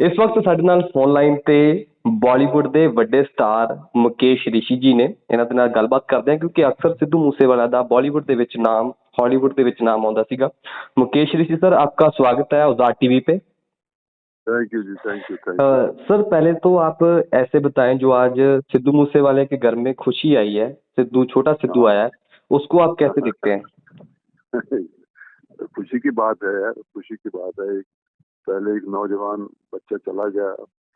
ਇਸ ਵਕਤ ਸਾਡੇ ਨਾਲ ਫੋਨ ਲਾਈਨ ਤੇ ਬਾਲੀਵੁੱਡ ਦੇ ਵੱਡੇ ਸਟਾਰ ਮੁਕੇਸ਼ ਰਿਸ਼ੀ ਜੀ ਨੇ ਇਹਨਾਂ ਦੇ ਨਾਲ ਗੱਲਬਾਤ ਕਰਦੇ ਹਾਂ ਕਿਉਂਕਿ ਅਕਸਰ ਸਿੱਧੂ ਮੂਸੇਵਾਲਾ ਦਾ ਬਾਲੀਵੁੱਡ ਦੇ ਵਿੱਚ ਨਾਮ हॉलीवुड ਦੇ ਵਿੱਚ ਨਾਮ ਆਉਂਦਾ ਸੀਗਾ मुकेश ऋषि सर आपका स्वागत है औजार टीवी पे thank you ji thank you thank uh, sir पहले तो आप ऐसे बताएं जो आज सिद्धू मूसेवाले के घर में खुशी आई है सिद्धू छोटा सिद्धू आया है उसको आप कैसे देखते हैं यू खुशी की बात है यार खुशी की बात है एक पहले एक नौजवान बच्चा चला गया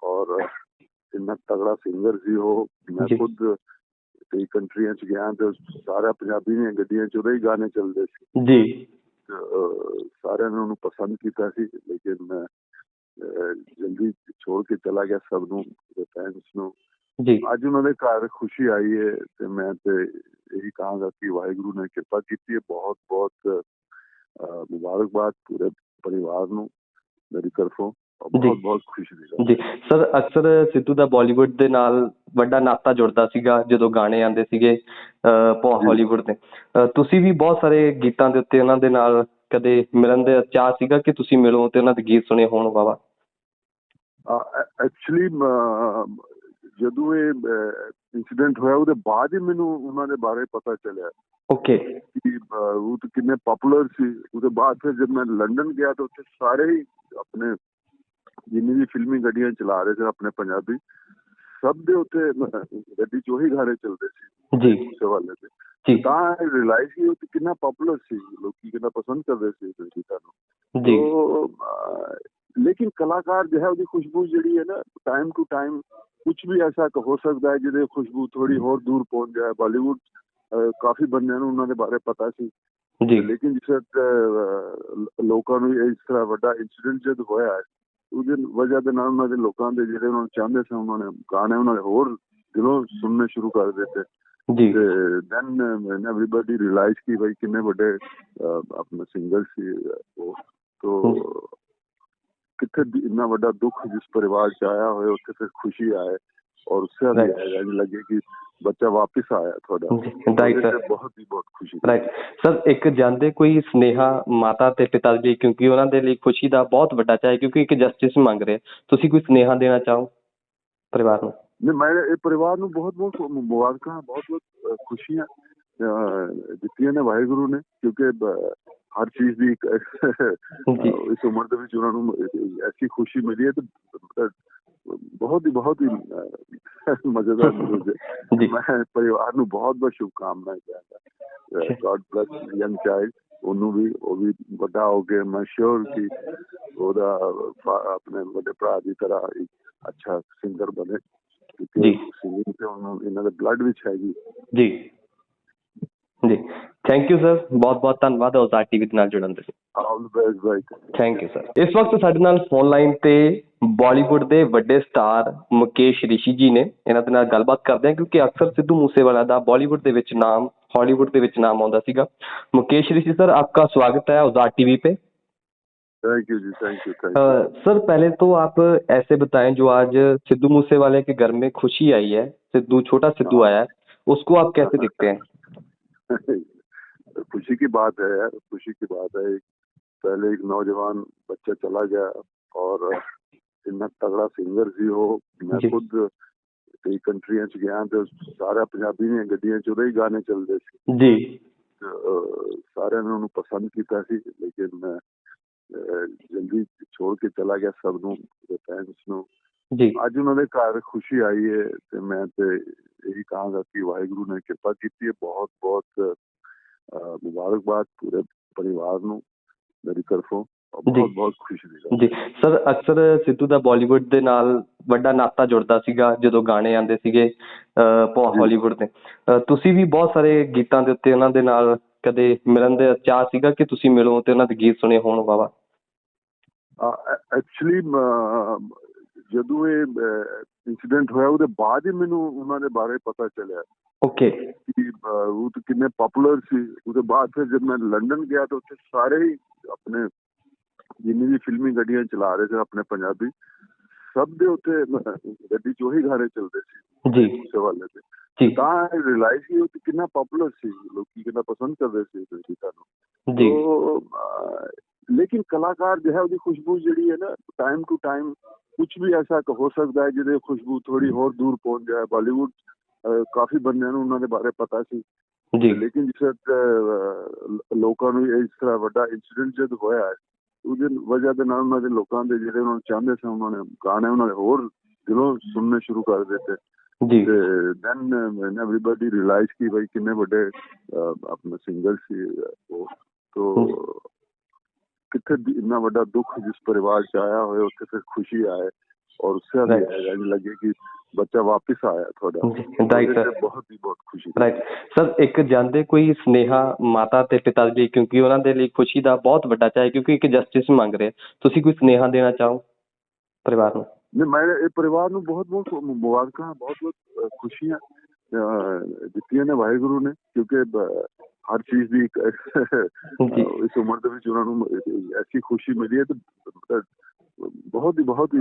और इतना तगड़ा सिंगर ਸੀ ਉਹ ਮੈਂ ਜੀ। ਖੁਦ ਕਈ ਕੰਟਰੀਆਂ ਚ ਗਿਆ ਤੇ ਸਾਰਾ ਪੰਜਾਬੀ ਦੀਆਂ ਗੱਡੀਆਂ ਚ ਉਹਦੇ ਹੀ ਗਾਣੇ ਚੱਲਦੇ ਸੀ जी ਤੇ, ਅਹ, ਸਾਰਿਆਂ ਨੇ ਉਹਨੂੰ ਪਸੰਦ ਕੀਤਾ ਸੀ ਲੇਕਿਨ ਅਹ, ਜਲਦੀ ਛੋੜ ਕੇ ਚਲਾ ਗਿਆ ਸਭ ਨੂੰ ਫੈਨਸ ਨੂੰ जी ਅੱਜ ਉਹਨਾਂ ਦੇ ਘਰ ਖੁਸ਼ੀ ਆਈ ਹੈ ਤੇ ਮੈਂ ਤੇ ਇਹੀ ਕਹਾਂਗਾ ਕਿ ਵਾਹਿਗੁਰੂ ਨੇ ਕਿਰਪਾ ਕੀਤੀ ਹੈ ਬਹੁਤ ਬਹੁਤ ਅਹ, ਮੁਬਾਰਕਬਾਦ ਪੂਰੇ ਪਰਿਵਾਰ ਨੂੰ ਮੇਰੀ ਤਰਫੋਂ। ਬਹੁਤ ਬਹੁਤ ਖੁਸ਼ੀ ਦੀ ਗੱਲ। ਜੀ। ਸਰ ਅਕਸਰ ਸਿੱਧੂ ਦਾ ਬਾਲੀਵੁੱਡ ਦੇ ਨਾਲ ਵੱਡਾ ਨਾਤਾ ਜੁੜਦਾ ਸੀਗਾ ਜਦੋਂ ਗਾਣੇ ਆਉਂਦੇ ਸੀਗੇ। ਹਾਲੀਵੁੱਡ ਅਹ ਤੁਸੀਂ ਵੀ ਬਹੁਤ ਸਾਰੇ ਗੀਤਾਂ ਦੇ ਉੱਤੇ ਉਹਨਾਂ ਦੇ ਨਾਲ ਕਦੇ ਮਿਲਣ ਦੇ ਚਾਹ ਸੀਗਾ ਕਿ ਤੁਸੀਂ ਮਿਲੋ ਤੇ ਉਹਨਾਂ ਦੇ ਗੀਤ ਸੁਣੇ ਹੋਣ ਵਾਵਾ ਐਕਚੁਅਲੀ ਜਦੋਂ ਇਹ ਇਨਸੀਡੈਂਟ ਹੋਇਆ ਉਹਦੇ ਬਾਅਦ ਹੀ ਮੈਨੂੰ ਉਹਨਾਂ ਦੇ ਬਾਰੇ ਪਤਾ ਚੱਲਿਆ। ਓਕੇ ਕਿ ਉਹ ਤਾਂ ਕਿੰਨੇ ਪਪੂਲਰ ਸੀ। ਉਹਦੇ ਬਾਅਦ ਫਿਰ ਜਦ ਮੈਂ ਲੰਡਨ ਗਿਆ ਤਾਂ ਉੱਥੇ ਸਾਰੇ ਹੀ ਆਪਣੇ ਜਿੰਨੀ ਵੀ ਫਿਲਮੀ ਗੱਡੀਆਂ ਚਲਾ ਰਹੇ ਸੀ ਆਪਣੇ ਪੰਜਾਬੀ ਸਭ ਦੇ ਉੱਤੇ ਗੱਡੀ 'ਚ ਉਹੀ ਗਾਣੇ ਚੱਲਦੇ ਸੀ। ਜੀ। ਉਸੇ ਵਾਲੇ ਤੇ। ਜੀ। ਤਾਂ ਰਿਅਲਾਈਜ਼ ਕਿ ਉਹ ਕਿੰਨਾ ਪਪੂਲਰ ਸੀ। ਲੋਕੀ ਕਿੰਨਾ ਪਸੰਦ ਕਰਦੇ ਸੀ ਇਸ ਗੀਤਾਂ ਨੂੰ ਜੀ ਲੇਕਿਨ ਕਲਾਕਾਰ ਜੋ ਹੈ ਉਹਦੀ ਖੁਸ਼ਬੂ ਜਿਹੜੀ ਹੈ ਨਾ ਟਾਈਮ ਟੂ ਟਾਈਮ ਕੁਝ ਵੀ ਐਸਾ ਹੋ ਸਕਦਾ ਹੈ ਜਿਹਦੇ ਖੁਸ਼ਬੂ ਥੋੜੀ ਹੋਰ ਦੂਰ ਪਹੁੰਚ ਜਾਏ। ਬਾਲੀਵੁੱਡ ਕਾਫੀ ਬੰਦਿਆਂ ਨੂੰ ਉਹਨਾਂ ਦੇ ਬਾਰੇ ਪਤਾ ਸੀ। ਜੀ। ਲੇਕਿਨ ਜਿਸ ਲੋਕਾਂ ਨੂੰ ਇਸ ਤਰ੍ਹਾਂ ਵੱਡਾ ਇਨਸੀਡੈਂਟ ਜਦ ਹੋਇਆ ਉਹਦੀ ਵਜ੍ਹਾ ਦੇ ਨਾਲ ਉਹਨਾਂ ਦੇ ਲੋਕਾਂ ਦੇ ਜਿਹੜੇ ਉਹਨਾਂ ਨੂੰ ਚਾਹੁੰਦੇ ਸੀ ਉਹਨਾਂ ਨੇ ਗਾਣੇ ਉਹਨਾਂ ਦੇ ਹੋਰ ਦਿਲੋਂ ਸੁਣਨੇ ਸ਼ੁਰੂ ਕਰ ਦਿੱਤੇ। ਜੀ। ਤੇ ਦੈਨ ਐਵਰੀਬਾਡੀ ਰਿਅਲਾਈਜ਼ ਕਿ ਭਾਈ ਕਿੰਨੇ ਵੱਡੇ ਆਪਣੇ ਸਿੰਗਰ ਸੀ ਉਹ ਤੋਂ ਕਿੱਥੇ ਇੰਨਾ ਵੱਡਾ ਦੁੱਖ ਜਿਸ ਪਰਿਵਾਰ ਚ ਆਇਆ ਹੋਏ ਉੱਥੇ ਫਿਰ ਖੁਸ਼ੀ ਆਏ ਔਰ ਉਸੇ ਵੀ Right. ਆਏਗਾ ਜੀ ਲੱਗੇ ਕਿ ਬੱਚਾ ਵਾਪਿਸ ਆਇਆ ਤੁਹਾਡਾ। ਜੀ, sir. ਤੇ ਬਹੁਤ ਹੀ ਬਹੁਤ ਖੁਸ਼ੀ। ਰਾਈਟ ਸਰ ਇੱਕ ਜਾਂਦੇ ਕੋਈ ਸਨੇਹਾ ਮਾਤਾ ਤੇ ਪਿਤਾ ਲਈ ਕਿਉਂਕਿ ਉਹਨਾਂ ਦੇ ਲਈ ਖੁਸ਼ੀ ਦਾ ਬਹੁਤ ਵੱਡਾ ਚਾਹ ਕਿਉਂਕਿ ਇੱਕ ਜਸਟਿਸ ਮੰਗ ਰਹੇ ਤੁਸੀਂ ਕੋਈ ਸਨੇਹਾ ਦੇਣਾ ਚਾਹੋ ਪਰਿਵਾਰ ਨੂੰ? ਨਹੀਂ ਮੈਂ ਇਹ ਪਰਿਵਾਰ ਨੂੰ ਬਹੁਤ ਬਹੁਤ ਮੁਬਾਰਕਾਂ ਬਹੁਤ ਬਹੁਤ ਖੁਸ਼ੀਆਂ ਦਿੱਤੀਆਂ ਨੇ ਵਾਹਿਗੁਰੂ ਨੇ ਕਿਉਂਕਿ ਹਰ ਚੀਜ਼ ਦੀ ਇੱਕ ਜੀ। ਇਸ ਉਮਰ ਦੇ ਵਿੱਚ ਉਹਨਾਂ ਨੂੰ ਐਸੀ ਖੁਸ਼ੀ ਮਿਲੀ ਹੈ ਤੇ ਬਹੁਤ ਹੀ ਬਹੁਤ ਹੀ ਮਜ਼ੇਦਾਰ ਹੈ। ਜੀ। ਮੈਂ ਪਰਿਵਾਰ ਨੂੰ ਬਹੁਤ ਬਹੁਤ ਸ਼ੁਭਕਾਮਨਾਵਾਂ ਦਿੰਦਾ ਗॉड ਬlesਸ ਯੰਗ ਚਾਈਲਡ ਉਹਨੂੰ ਵੀ ਉਹ ਵੀ ਵੱਡਾ ਹੋ ਕੇ ਮੈਂ ਸ਼ੋਰ ਕਿ ਉਹਦਾ ਆਪਣੇ ਵੱਡੇ ਭਰਾ ਦੀ ਤਰ੍ਹਾਂ ਇੱਕ ਅੱਛਾ ਸਿੰਗਰ ਬਣੇ। ਜੀ। ਸਿੰਗਿੰਗ ਤੇ ਉਹਨੂੰ ਇਹਨਾਂ ਦੇ ਬਲੱਡ ਵਿੱਚ ਹੈਗੀ। ਜੀ। ਜੀ। ਥੈਂਕ ਯੂ ਸਰ ਬਹੁਤ ਬਹੁਤ ਧੰਨਵਾਦ ਔਜ਼ਾਰ ਟੀਵੀ ਦੇ ਨਾਲ ਜੁੜਨ ਦੇ ਲਈ ਆਲ ਦ ਬੈਸਟ ਬਾਈ ਥੈਂਕ ਯੂ ਸਰ ਇਸ ਵਕਤ ਸਾਡੇ ਨਾਲ ਫੋਨ ਲਾਈਨ ਤੇ ਬਾਲੀਵੁੱਡ ਦੇ ਵੱਡੇ ਸਟਾਰ ਮੁਕੇਸ਼ ਰਿਸ਼ੀ ਜੀ ਨੇ ਇਹਨਾਂ ਦੇ ਨਾਲ ਗੱਲਬਾਤ ਕਰਦੇ ਹਾਂ ਕਿਉਂਕਿ ਅਕਸਰ ਸਿੱਧੂ ਮੂਸੇਵਾਲਾ ਦਾ ਬਾਲੀਵੁੱਡ ਦੇ ਵਿੱਚ ਨਾਮ हॉलीवुड ਦੇ ਵਿੱਚ ਨਾਮ ਆਉਂਦਾ ਸੀਗਾ मुकेश ऋषि सर आपका स्वागत है औजार टीवी पे thank you ji thank you thank you uh, sir पहले तो आप ऐसे बताएं जो आज सिद्धू मूसेवाले के घर में खुशी आई है सिद्धू छोटा सिद्धू आया है उसको आप कैसे देखते हैं खुशी की बात है यार खुशी की बात है एक पहले एक नौजवान बच्चा चला गया और इतना तगड़ा सिंगर ਸੀ ਉਹ ਮੈਂ ਜੀ। ਖੁਦ ਕਈ ਕੰਟਰੀਆਂ ਚ ਗਿਆ ਤੇ ਸਾਰਾ ਪੰਜਾਬੀ ਦੀਆਂ ਗੱਡੀਆਂ ਚ ਉਹਦੇ ਹੀ ਗਾਣੇ ਚੱਲਦੇ ਸੀ जी ਤੇ, ਅਹ, ਸਾਰਿਆਂ ਨੇ ਉਹਨੂੰ ਪਸੰਦ ਕੀਤਾ ਸੀ ਲੇਕਿਨ ਅਹ, ਜਲਦੀ ਛੋੜ ਕੇ ਚਲਾ ਗਿਆ ਸਭ ਨੂੰ ਫੈਨਸ ਨੂੰ जी ਅੱਜ ਉਹਨਾਂ ਦੇ ਘਰ ਖੁਸ਼ੀ ਆਈ ਹੈ ਤੇ ਮੈਂ ਤੇ ਇਹੀ ਕਹਾਂਗਾ ਕਿ ਵਾਹਿਗੁਰੂ ਨੇ ਕਿਰਪਾ ਕੀਤੀ ਹੈ ਬਹੁਤ ਬਹੁਤ ਅਹ, ਮੁਬਾਰਕਬਾਦ ਪੂਰੇ ਪਰਿਵਾਰ ਨੂੰ ਮੇਰੀ ਤਰਫੋਂ। ਬਹੁਤ ਬਹੁਤ ਖੁਸ਼ੀ ਦੀ ਜੀ ਸਰ ਅਕਸਰ ਸਿੱਧੂ ਦਾ ਬਾਲੀਵੁੱਡ ਦੇ ਨਾਲ ਵੱਡਾ ਨਾਤਾ ਜੁੜਦਾ ਸੀਗਾ ਜਦੋਂ ਗਾਣੇ ਆਉਂਦੇ ਸੀਗੇ। ਹਾਲੀਵੁੱਡ ਦੇ ਅਹ ਤੁਸੀਂ ਵੀ ਬਹੁਤ ਸਾਰੇ ਗੀਤਾਂ ਦੇ ਉੱਤੇ ਉਹਨਾਂ ਦੇ ਨਾਲ ਕਦੇ ਮਿਲਣ ਦੇ ਚਾਹ ਸੀਗਾ ਕਿ ਤੁਸੀਂ ਮਿਲੋ ਤੇ ਉਹਨਾਂ ਦੇ ਗੀਤ ਸੁਣੇ ਹੋਣ ਵਾਵਾ ਐਕਚੁਅਲੀ ਜਦੋਂ ਇਹ ਇਨਸੀਡੈਂਟ ਹੋਇਆ ਉਹਦੇ ਬਾਅਦ ਹੀ ਮੈਨੂੰ ਉਹਨਾਂ ਦੇ ਬਾਰੇ ਪਤਾ ਚੱਲਿਆ। ਓਕੇ ਕਿ ਉਹ ਤਾਂ ਕਿੰਨੇ ਪਪੂਲਰ ਸੀ। ਉਹਦੇ ਬਾਅਦ ਫਿਰ ਜਦ ਮੈਂ ਲੰਡਨ ਗਿਆ ਤਾਂ ਉੱਥੇ ਸਾਰੇ ਹੀ ਆਪਣੇ ਜਿੰਨੀ ਵੀ ਫਿਲਮੀ ਗੱਡੀਆਂ ਚਲਾ ਰਹੇ ਸੀ ਆਪਣੇ ਪੰਜਾਬੀ ਸਭ ਦੇ ਉੱਤੇ ਗੱਡੀ 'ਚ ਉਹੀ ਗਾਣੇ ਚੱਲਦੇ ਸੀ। ਜੀ। ਉਸੇ ਵਾਲੇ ਤੇ। ਜੀ। ਤਾਂ ਰਿਅਲਾਈਜ਼ ਕਿ ਉਹ ਕਿੰਨਾ ਪਪੂਲਰ ਸੀ। ਲੋਕੀ ਕਿੰਨਾ ਪਸੰਦ ਕਰਦੇ ਸੀ ਇਸ ਗੀਤਾਂ ਨੂੰ। ਜੀ। ਲੇਕਿਨ ਕਲਾਕਾਰ ਜੋ ਹੈ ਉਹਦੀ ਖੁਸ਼ਬੂ ਜਿਹੜੀ ਹੈ ਨਾ ਟਾਈਮ ਟੂ ਟਾਈਮ ਕੁਝ ਵੀ ਐਸਾ ਕ- ਹੋ ਸਕਦਾ ਹੈ ਜਿਹਦੇ ਖੁਸ਼ਬੂ ਥੋੜੀ ਹੋਰ ਦੂਰ ਪਹੁੰਚ ਜਾਏ ਬਾਲੀਵੁੱਡ ਕਾਫੀ ਬੰਦਿਆਂ ਨੂੰ ਉਹਨਾਂ ਦੇ ਬਾਰੇ ਪਤਾ ਸੀ। ਜੀ। ਲੇਕਿਨ ਜਿਸ ਲੋਕਾਂ ਨੂੰ ਇਸ ਤਰ੍ਹਾਂ ਵੱਡਾ ਇਨਸੀਡੈਂਟ ਜਦ ਹੋਇਆ ਉਹਦੇ ਵਜ੍ਹਾ ਦੇ ਨਾਲ ਉਹਨਾਂ ਦੇ ਲੋਕਾਂ ਦੇ ਜਿਹੜੇ ਉਹਨਾਂ ਨੂੰ ਚਾਹੁੰਦੇ ਸੀ ਉਹਨਾਂ ਨੇ ਗਾਣੇ ਉਹਨਾਂ ਦੇ ਹੋਰ ਦਿਲੋਂ ਸੁਣਨੇ ਸ਼ੁਰੂ ਕਰ ਦਿੱਤੇ। ਜੀ। ਤੇ ਦੈਨ ਐਵਰੀਬਾਡੀ ਰਿਅਲਾਈਜ਼ ਕਿ ਭਾਈ ਕਿੰਨੇ ਵੱਡੇ ਆਪਣੇ ਸਿੰਗਰ ਸੀ ਉਹ ਤੋਂ ਕਿੱਥੇ ਇੰਨਾ ਵੱਡਾ ਦੁੱਖ ਜਿਸ ਪਰਿਵਾਰ ਚ ਆਇਆ ਹੋਏ ਉੱਥੇ ਫਿਰ ਖੁਸ਼ੀ ਆਏ ਔਰ ਉਸੇ ਜੀ ਲੱਗੇ ਕਿ ਬੱਚਾ ਵਾਪਸ ਆਇਆ ਤੁਹਾਡਾ। ਜੀ, sir. ਤੇ ਬਹੁਤ ਹੀ ਬਹੁਤ ਖੁਸ਼ੀ ਰਾਈਟ ਸਰ ਇੱਕ ਜਾਂਦੇ ਕੋਈ ਸਨੇਹਾ ਮਾਤਾ ਤੇ ਪਿਤਾ ਲਈ ਕਿਉਂਕਿ ਉਹਨਾਂ ਦੇ ਲਈ ਖੁਸ਼ੀ ਦਾ ਬਹੁਤ ਵੱਡਾ ਚਾਹੇ ਕਿਉਂਕਿ ਇੱਕ ਜਸਟਿਸ ਮੰਗ ਰਹੇ ਤੁਸੀਂ ਕੋਈ ਸਨੇਹਾ ਦੇਣਾ ਚਾਹੋ ਪਰਿਵਾਰ ਨੂੰ? ਨਹੀਂ ਮੈਂ ਇਹ ਪਰਿਵਾਰ ਨੂੰ ਬਹੁਤ ਬਹੁਤ ਮੁਬਾਰਕਾਂ ਬਹੁਤ ਬਹੁਤ ਖੁਸ਼ੀਆਂ ਦਿੱਤੀਆਂ ਨੇ ਵਾਹਿਗੁਰੂ ਨੇ ਕਿਉਂਕਿ ਹਰ ਚੀਜ਼ ਦੀ ਜੀ। ਇਸ ਉਮਰ ਦੇ ਵਿੱਚ ਉਹਨਾਂ ਨੂੰ ਐਸੀ ਖੁਸ਼ੀ ਮਿਲੀ ਹੈ ਤੇ ਬਹੁਤ ਹੀ ਬਹੁਤ ਹੀ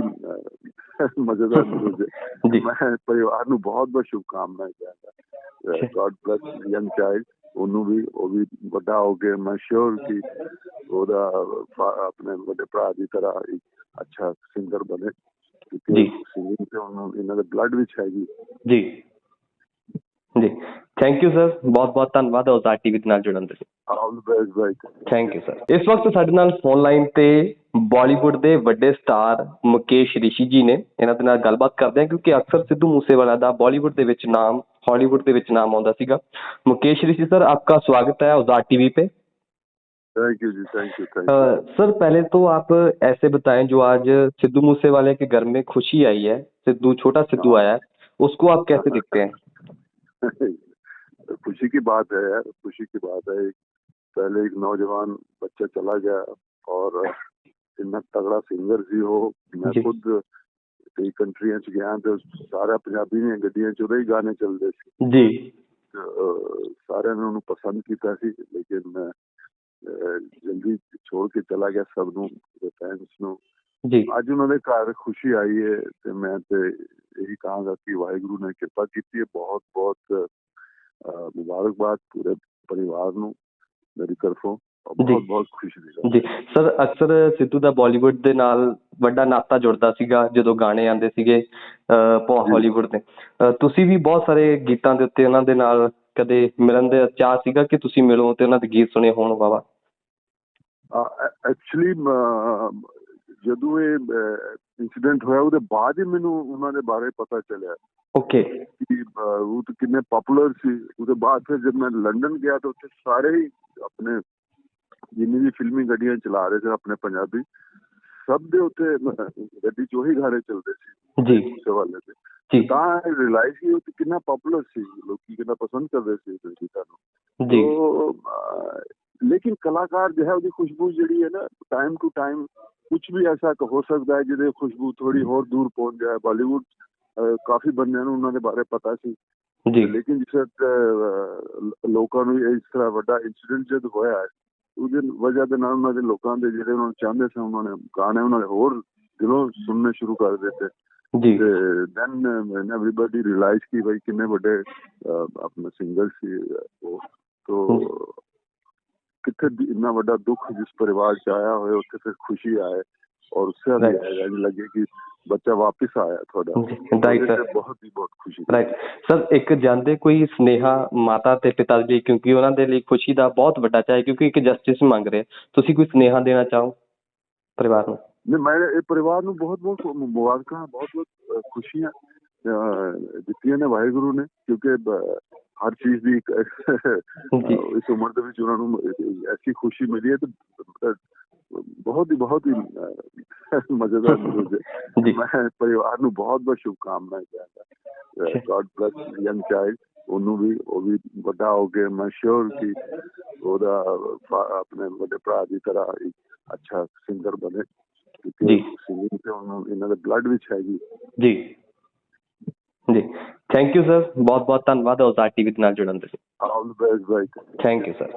ਮਜ਼ੇਦਾਰ ਹੈ। ਜੀ। ਮੈਂ ਪਰਿਵਾਰ ਨੂੰ ਬਹੁਤ ਬਹੁਤ ਸ਼ੁਭਕਾਮਨਾਵਾਂ ਚਾਹੁੰਦਾ ਗॉड ਬlesਸ ਯੰਗ ਚਾਈਲਡ ਉਹਨੂੰ ਵੀ ਉਹ ਵੀ ਵੱਡਾ ਹੋ ਕੇ ਮੈਂ ਸ਼ੋਰ ਕਿ ਉਹਦਾ ਆਪਣੇ ਵੱਡੇ ਭਰਾ ਦੀ ਤਰ੍ਹਾਂ ਇੱਕ ਅੱਛਾ ਸਿੰਗਰ ਬਣੇ। ਜੀ। ਕਿਉਂਕਿ ਸਿੰਗਿੰਗ ਤੇ ਉਹਨੂੰ ਇਹਨਾਂ ਦੇ ਬਲੱਡ ਵਿੱਚ ਹੈਗੀ। ਜੀ। ਜੀ। ਥੈਂਕ ਯੂ ਸਰ ਬਹੁਤ ਬਹੁਤ ਧੰਨਵਾਦ ਔਜ਼ਾਰ ਟੀਵੀ ਦੇ ਨਾਲ ਜੁੜਨ ਦੇ ਲਈ ਆਲ ਦ ਬੈਸਟ ਬਾਈ ਥੈਂਕ ਯੂ ਸਰ ਇਸ ਵਕਤ ਸਾਡੇ ਨਾਲ ਫੋਨ ਲਾਈਨ ਤੇ ਬਾਲੀਵੁੱਡ ਦੇ ਵੱਡੇ ਸਟਾਰ ਮੁਕੇਸ਼ ਰਿਸ਼ੀ ਜੀ ਨੇ ਇਹਨਾਂ ਦੇ ਨਾਲ ਗੱਲਬਾਤ ਕਰਦੇ ਹਾਂ ਕਿਉਂਕਿ ਅਕਸਰ ਸਿੱਧੂ ਮੂਸੇਵਾਲਾ ਦਾ ਬਾਲੀਵੁੱਡ ਦੇ ਵਿੱਚ ਨਾਮ हॉलीवुड ਦੇ ਵਿੱਚ ਨਾਮ ਆਉਂਦਾ ਸੀਗਾ मुकेश ऋषि सर आपका स्वागत है औजार टीवी पे thank you ji thank you thank you uh, sir पहले तो आप ऐसे बताएं जो आज सिद्धू मूसेवाले के घर में खुशी आई है सिद्धू छोटा सिद्धू आया है उसको आप कैसे देखते हैं खुशी की बात है यार खुशी की बात है एक- पहले एक नौजवान बच्चा चला गया और इतना तगड़ा सिंगर ਸੀ ਉਹ ਮੈਂ ਜੀ। ਖੁਦ ਕਈ ਕੰਟਰੀਆਂ ਚ ਗਿਆ ਤੇ ਸਾਰਾ ਪੰਜਾਬੀ ਦੀਆਂ ਗੱਡੀਆਂ ਚ ਉਹਦੇ ਹੀ ਗਾਣੇ ਚੱਲਦੇ ਸੀ जी ਤੇ, ਅਹ, ਸਾਰਿਆਂ ਨੇ ਉਹਨੂੰ ਪਸੰਦ ਕੀਤਾ ਸੀ ਲੇਕਿਨ ਅਹ, ਜਲਦੀ ਛੋੜ ਕੇ ਚਲਾ ਗਿਆ ਸਭ ਨੂੰ ਫੈਨਸ ਨੂੰ जी ਅੱਜ ਉਹਨਾਂ ਦੇ ਘਰ ਖੁਸ਼ੀ ਆਈ ਹੈ ਤੇ ਮੈਂ ਤੇ ਇਹੀ ਕਹਾਂਗਾ ਕਿ ਵਾਹਿਗੁਰੂ ਨੇ ਕਿਰਪਾ ਕੀਤੀ ਹੈ ਬਹੁਤ ਬਹੁਤ ਅਹ, ਮੁਬਾਰਕਬਾਦ ਪੂਰੇ ਪਰਿਵਾਰ ਨੂੰ ਮੇਰੀ ਤਰਫੋਂ। ਬਹੁਤ ਬਹੁਤ ਖੁਸ਼ੀ ਦੀ ਜੀ। ਸਰ ਅਕਸਰ ਸਿੱਧੂ ਦਾ ਬਾਲੀਵੁੱਡ ਦੇ ਨਾਲ ਵੱਡਾ ਨਾਤਾ ਜੁੜਦਾ ਸੀਗਾ ਜਦੋਂ ਗਾਣੇ ਆਉਂਦੇ ਸੀਗੇ। ਹਾਲੀਵੁੱਡ ਦੇ। ਤੁਸੀਂ ਵੀ ਬਹੁਤ ਸਾਰੇ ਗੀਤਾਂ ਦੇ ਉੱਤੇ ਉਹਨਾਂ ਦੇ ਨਾਲ ਕਦੇ ਮਿਲਣ ਦੇ ਚਾਹ ਸੀਗਾ ਕਿ ਤੁਸੀਂ ਮਿਲੋ ਤੇ ਉਹਨਾਂ ਦੇ ਗੀਤ ਸੁਣੇ ਹੋਣ ਵਾਵਾ ਐਕਚੁਅਲੀ ਜਦੋਂ ਇਹ ਇਨਸੀਡੈਂਟ ਹੋਇਆ ਉਹਦੇ ਬਾਅਦ ਹੀ ਮੈਨੂੰ ਉਹਨਾਂ ਦੇ ਬਾਰੇ ਪਤਾ ਚੱਲਿਆ। ਅਹ, ਉਹ ਤਾਂ ਕਿੰਨੇ ਪਪੂਲਰ ਸੀ। ਉਹਦੇ ਬਾਅਦ ਫਿਰ ਜਦ ਮੈਂ ਲੰਡਨ ਗਿਆ ਤਾਂ ਉੱਥੇ ਸਾਰੇ ਹੀ ਆਪਣੇ ਜਿੰਨੀ ਵੀ ਫਿਲਮੀ ਗੱਡੀਆਂ ਚਲਾ ਰਹੇ ਸੀ ਆਪਣੇ ਪੰਜਾਬੀ ਸਭ ਦੇ ਉੱਤੇ ਗੱਡੀ 'ਚ ਉਹੀ ਗਾਣੇ ਚੱਲਦੇ ਸੀ। ਜੀ। ਉਸੇ ਵਾਲੇ ਦੇ ਜੀ। ਤਾਂ ਰਿਅਲਾਈਜ਼ ਕੀ ਉਹ ਕਿੰਨਾ ਪਪੂਲਰ ਸੀ। ਲੋਕੀ ਕਿੰਨਾ ਪਸੰਦ ਕਰਦੇ ਸੀ ਇਸ ਗੀਤਾਂ ਨੂੰ। ਜੀ। ਤੋ, ਲੇਕਿਨ ਕਲਾਕਾਰ ਜੋ ਹੈ ਉਹਦੀ ਖੁਸ਼ਬੂ ਜਿਹੜੀ ਹੈ ਨਾ ਟਾਈਮ ਟੂ ਟਾਈਮ ਕੁਝ ਵੀ ਐਸਾ ਹੋ ਸਕਦਾ ਹੈ ਜਿਹਦੇ ਖੁਸ਼ਬੂ ਥੋੜੀ ਹੋਰ ਦੂਰ ਪਹੁੰਚ ਜਾਏ। ਬਾਲੀਵੁੱਡ ਕਾਫੀ ਬੰਦਿਆਂ ਨੂੰ ਉਹਨਾਂ ਦੇ ਬਾਰੇ ਪਤਾ ਸੀ। ਜੀ। ਲੇਕਿਨ ਜਿਸ ਲੋਕਾਂ ਨੂੰ ਇਸ ਤਰ੍ਹਾਂ ਵੱਡਾ ਇਨਸੀਡੈਂਟ ਜਦ ਹੋਇਆ ਉਹਦੇ ਵਜ੍ਹਾ ਦੇ ਨਾਲ ਉਹਨਾਂ ਦੇ ਲੋਕਾਂ ਦੇ ਜਿਹੜੇ ਉਹਨਾਂ ਨੂੰ ਚਾਹੁੰਦੇ ਸੀ ਉਹਨਾਂ ਨੇ ਗਾਣੇ ਉਹਨਾਂ ਦੇ ਹੋਰ ਦਿਲੋਂ ਸੁਣਨੇ ਸ਼ੁਰੂ ਕਰ ਦਿੱਤੇ। ਜੀ। ਦੈਨ ਐਵਰੀਬਾਡੀ ਰਿਅਲਾਈਜ਼ ਕਿ ਭਾਈ ਕਿੰਨੇ ਵੱਡੇ ਆਪਣੇ ਸਿੰਗਰ ਸੀ ਉਹ ਤੋਂ ਕਿੱਥੇ ਇੰਨਾ ਵੱਡਾ ਦੁੱਖ ਜਿਸ ਪਰਿਵਾਰ ਚ ਆਇਆ ਹੋਏ ਉੱਥੇ ਫਿਰ ਖੁਸ਼ੀ ਆਏ ਔਰ ਉਸੇ ਜੀ ਲੱਗੇ ਕਿ ਬੱਚਾ ਵਾਪਸ ਆਇਆ ਤੁਹਾਡਾ। ਜੀ, sir. ਤੇ ਬਹੁਤ ਹੀ ਬਹੁਤ ਖੁਸ਼ੀ ਰਾਈਟ ਸਰ ਇੱਕ ਜਾਂਦੇ ਕੋਈ ਸਨੇਹਾ ਮਾਤਾ ਤੇ ਪਿਤਾ ਲਈ ਕਿਉਂਕਿ ਉਹਨਾਂ ਦੇ ਲਈ ਖੁਸ਼ੀ ਦਾ ਬਹੁਤ ਵੱਡਾ ਚਾਹੇ ਕਿਉਂਕਿ ਇੱਕ ਜਸਟਿਸ ਮੰਗ ਰਹੇ। ਤੁਸੀਂ ਕੋਈ ਸਨੇਹਾ ਦੇਣਾ ਚਾਹੋ ਪਰਿਵਾਰ ਨੂੰ? ਨਹੀਂ ਮੈਂ ਇਹ ਪਰਿਵਾਰ ਨੂੰ ਬਹੁਤ ਬਹੁਤ ਮੁਬਾਰਕਾਂ ਬਹੁਤ ਬਹੁਤ ਖੁਸ਼ੀਆਂ ਦਿੱਤੀਆਂ ਨੇ ਵਾਹਿਗੁਰੂ ਨੇ ਕਿਉਂਕਿ ਹਰ ਚੀਜ਼ ਦੀ ਇੱਕ ਜੀ। ਇਸ ਉਮਰ ਦੇ ਵਿੱਚ ਉਹਨਾਂ ਨੂੰ ਐਸੀ ਖੁਸ਼ੀ ਮਿਲੀ ਹੈ ਤੇ ਬਹੁਤ ਹੀ ਬਹੁਤ ਹੀ ਅਹ, ਮਜ਼ੇਦਾਰ ਨਿਊਜ਼ ਹੈ ਜੀ ਮੈਂ ਪਰਿਵਾਰ ਨੂੰ ਬਹੁਤ ਬਹੁਤ ਸ਼ੁਭਕਾਮਨਾਵਾਂ ਚਾਹੁੰਦਾ ਗॉड ਬlesਸ ਯੰਗ ਚਾਈਲਡ ਉਹਨੂੰ ਵੀ ਉਹ ਵੀ ਵੱਡਾ ਹੋ ਕੇ ਮੈਂ ਸ਼ੋਰ ਕਿ ਉਹਦਾ ਫਾ- ਆਪਣੇ ਵੱਡੇ ਭਰਾ ਦੀ ਤਰ੍ਹਾਂ ਇੱਕ ਅੱਛਾ ਸਿੰਗਰ ਬਣੇ ਜੀ। ਕਿਉਂਕਿ ਸਿੰਗਿੰਗ ਤੇ ਉਹਨੂੰ ਇਹਨਾਂ ਦੇ ਬਲੱਡ ਵਿੱਚ ਹੈਗੀ ਜੀ ਜੀ ਥੈਂਕ ਯੂ ਸਰ ਬਹੁਤ ਬਹੁਤ ਧੰਨਵਾਦ ਔਜ਼ਾਰ ਟੀਵੀ ਦੇ ਨਾਲ ਜੁੜਨ ਦੇ ਲਈ ਆਲ ਦ ਬੈਸਟ ਬਾਈ ਥੈਂਕ ਯੂ ਸਰ